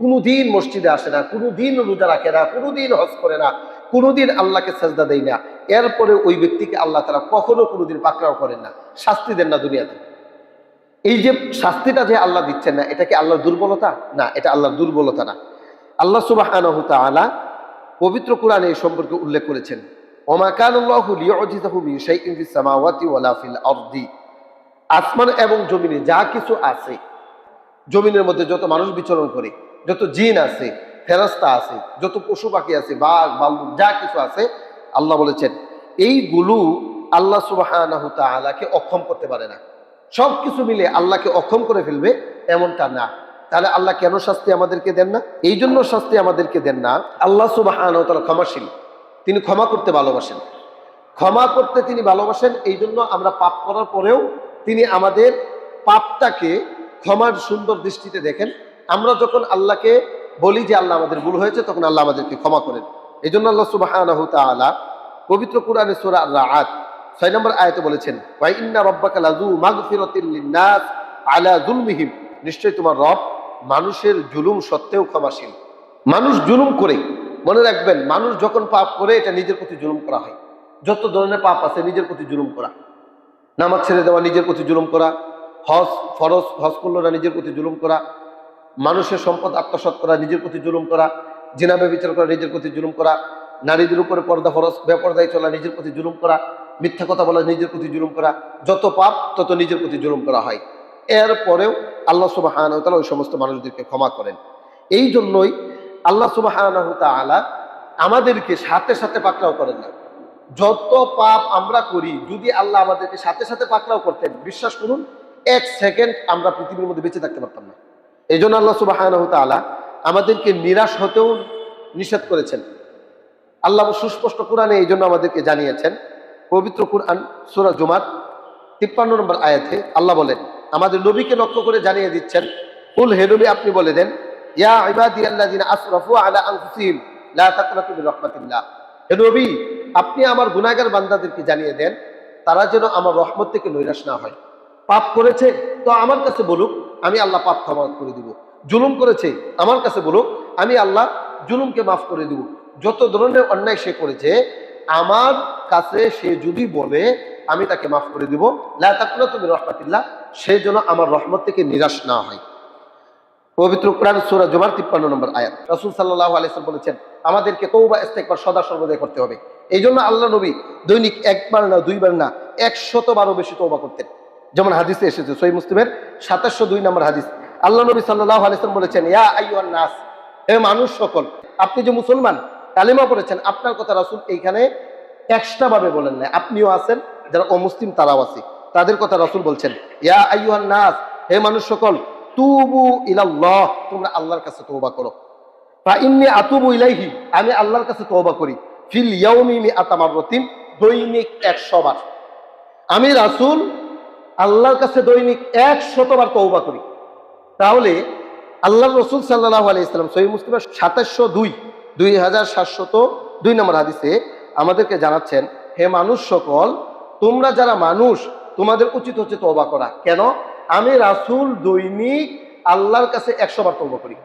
কোনোদিন মসজিদে আসে না, কোনোদিন রোজা রাখে না, কোনোদিন হজ করে না, কোনোদিন আল্লাহকে সাজদা দেয় না। এরপরে ওই ব্যক্তিকে আল্লাহ তারা কখনো কোনোদিন পাকড়াও করেন না, শাস্তি দেন না দুনিয়াতে। এই যে শাস্তিটা যে আল্লাহ দিচ্ছেন না, এটা কি আল্লাহর দুর্বলতা? না, এটা আল্লাহর দুর্বলতা না। আল্লাহ সুবাহ তাআলা পবিত্র কোরআনে এই সম্পর্কে উল্লেখ করেছেন মিন আসমান এবং জমিনে যা কিছু আছে জমিনের মধ্যে যত মানুষ বিচরণ করে, যত জিন আছে, ফেরস্তা আছে, যত পশু পাখি আছে, বাঘ বালু যা কিছু আছে, আল্লাহ বলেছেন, এইগুলো আল্লাহ সুবাহ তাআলাকে অক্ষম করতে পারে না। সব কিছু মিলে আল্লাহকে অক্ষম করে ফেলবে এমনটা না। তাহলে আল্লাহ কেন শাস্তি আমাদেরকে দেন না? এই জন্য শাস্তি আমাদেরকে দেন না। আল্লাহ সুবাহ ক্ষমাশীল। তিনি ক্ষমা করতে ভালোবাসেন। ক্ষমা করতে তিনি ভালোবাসেন, এই জন্য আমরা পাপ করার পরেও তিনি আমাদের পাপটাকে ক্ষমার সুন্দর দৃষ্টিতে দেখেন, আমরা যখন আল্লাহকে বলি যে আল্লাহ আমাদের ভুল হয়েছে, তখন আল্লাহ আমাদেরকে ক্ষমা করেন। এই জন্য আল্লাহ সুবাহ পবিত্র কোরআনে সুরা রাআত ছয় নম্বর আয়তে বলেছেন নিশ্চয় তোমার রব মানুষের জুলুম সত্ত্বেও ক্ষমাশীল। মানুষ জুলুম করে, মনে রাখবেন, মানুষ যখন পাপ করে, এটা নিজের প্রতি জুলুম করা হয়। যত ধরনের পাপ আছে, নিজের প্রতি জুলুম করা। নামাজ ছেড়ে দেওয়া, নিজের প্রতি জুলুম করা। হজ ফরজ হজ করল না নিজের প্রতি জুলুম করা। মানুষের সম্পদ আত্মসাৎ করা, নিজের প্রতি জুলুম করা। জিনাবে বিচার করা, নিজের প্রতি জুলুম করা। নারীদের উপরে পর্দা, ফরজ, বেপর্দায় চলা, নিজের প্রতি জুলুম করা। মিথ্যা কথা বলা, নিজের প্রতি জুলুম করা। যত পাপ, তত নিজের প্রতি জুলুম করা হয়। এরপরেও আল্লাহ সুবাহ ওই সমস্ত মানুষদেরকে ক্ষমা করেন। এই জন্যই আল্লাহ সুবাহ আমাদেরকে সাথে সাথে পাকড়াও করেন না। যত পাপ আমরা করি, যদি আল্লাহ আমাদেরকে সাথে সাথে পাকড়াও করতেন, বিশ্বাস করুন এক সেকেন্ড আমরা পৃথিবীর মধ্যে বেঁচে থাকতে পারতাম না। এই জন্য আল্লাহ সুবাহ আমাদেরকে নিরাশ হতেও নিষেধ করেছেন। আল্লাহ সুস্পষ্ট কোরআনে এই জন্য আমাদেরকে জানিয়েছেন, পবিত্র কোরআন সুরা জুমার তিপ্পান্ন নম্বর আয়াতে আল্লাহ বলেন, আমাদের নবীকে লক্ষ্য করে জানিয়ে দিচ্ছেন উল হে নবী, আপনি বলে দেন আপনি আমার গুনাহগার বান্দাদেরকে জানিয়ে দেন, তারা যেন আমার রহমত থেকে নৈরাশ না হয়। পাপ করেছে, তো আমার কাছে বলুক, আমি আল্লাহ পাপ ক্ষমা করে দিব। জুলুম করেছে, আমার কাছে বলুক, আমি আল্লাহ জুলুমকে মাফ করে দিব। যত ধরনের অন্যায় সে করেছে, আমার কাছে সে যদি বলে, আমি তাকে মাফ করে দিব। লাকুনা তুমি রহমাতিল্লাহ, সে যেন আমার রহমত থেকে নিরাশ না হয়। পবিত্র কোরআন সুরা জুমার তিপ্পান্ন নম্বর আয়াত। রসুল সাল্লাহ আলিয়াল্লাম বলেছেন, আমাদেরকে তৌবা ইস্তেকবার সদা সর্বদাই করতে হবে। এই জন্য আল্লাহ নবী দৈনিক একবার না দুইবার না একশত বারো বেশি তৌবা করতেন। যেমন হাদিসে এসেছে সই মুসলিমের সাতাশশো দুই নম্বর হাদিস। আল্লাহ নবী সাল্লাহ বলেছেন, ইয়া আইয়ান নাস, হে মানুষ সকল, আপনি যে মুসলমান, কালিমা পড়েছেন, আপনার কথা রাসুল এইখানে এক্সট্রা ভাবে বলেন না আপনিও আছেন, যারা অমুসলিম তারাও আছে। তাদের কথা রাসুল বলছেন, ইয়া আইয়ুহান নাস, হে মানুষ সকল, তুবু ইলাল্লাহ, তোমরা আল্লাহর কাছে তওবা করো। ফা ইন্নী আতুবু ইলাইহি, আমি আল্লাহর কাছে তওবা করি। ফিল ইয়াউমি মিআতা মাররাতিন, দৈনিক 100 বার। আমি রাসূল আল্লাহর কাছে দৈনিক 100 বার তওবা করি। তাহলে আল্লাহ রসুল সাল্লাহ আলাইসালাম সহি মুসলিমের সাতাশশো দুই দুই হাজার সাতশত দুই নম্বর হাদিসে আমাদেরকে জানাচ্ছেন, হে মানুষ সকল, তোমরা যারা মানুষ, তোমাদের উচিত হচ্ছে তওবা করা। কেন? আমি রাসূল, দৈনিক আল্লাহর কাছে একশো বার করি।